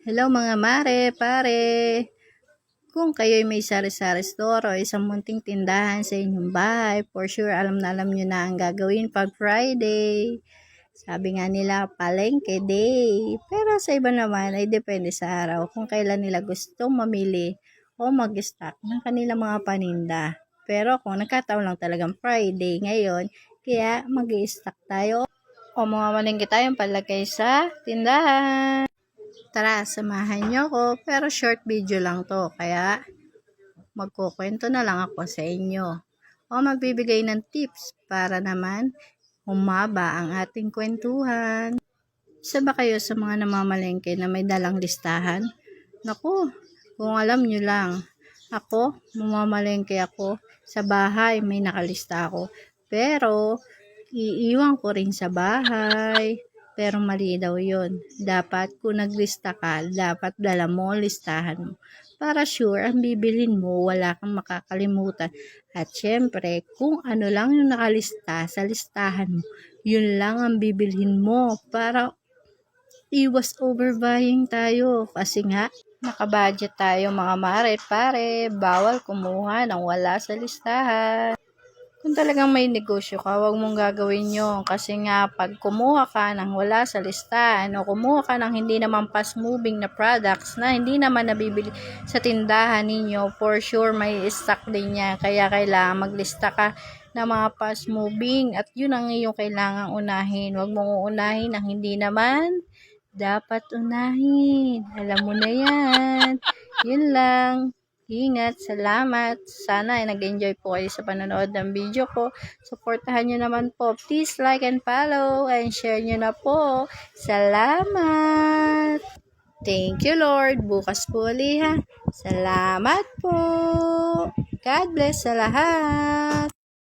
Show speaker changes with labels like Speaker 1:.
Speaker 1: Hello mga mare, pare. Kung kayo'y may sari-sari store o isang munting tindahan sa inyong bahay, for sure alam na alam nyo na ang gagawin pag Friday. Sabi nga nila, palengke day. Pero sa iba naman ay depende sa araw kung kailan nila gustong mamili o mag-stock ng kanilang mga paninda. Pero kung nagkataon lang talagang Friday ngayon, kaya mag stock tayo o mga malingki tayong palagay sa tindahan. Tara, samahan nyo ko. Pero short video lang to. Kaya magkukwento na lang ako sa inyo. O magbibigay ng tips para naman humaba ang ating kwentuhan. Isa ba kayo sa mga namamalengke na may dalang listahan? Naku, kung alam nyo lang. Ako, mamamalengke ako. Sa bahay, may nakalista ako. Pero, iiwan ko rin sa bahay. Pero mali daw yun. Dapat kung naglista ka, dapat dala mo listahan mo. Para sure, ang bibilin mo, wala kang makakalimutan. At syempre, kung ano lang yung nakalista sa listahan mo, yun lang ang bibilhin mo para iwas overbuying tayo. Kasi nga, nakabudget tayo mga mare pare, bawal kumuha ng wala sa listahan. Kung talagang may negosyo ka, huwag mong gagawin yun. Kasi nga, pag kumuha ka ng wala sa listahan o kumuha ka ng hindi naman fast-moving na products na hindi naman nabibili sa tindahan ninyo, for sure may stock din niya. Kaya kailangan maglista ka ng mga fast-moving at yun ang iyong kailangan unahin. Huwag mong uunahin ang hindi naman dapat unahin. Alam mo na yan. Yun lang. Ingat, salamat. Sana ay nag-enjoy po kayo sa panonood ng video ko. Suportahan nyo naman po. Please like and follow and share nyo na po. Salamat. Thank you Lord. Bukas po ulit ha. Salamat po. God bless sa lahat.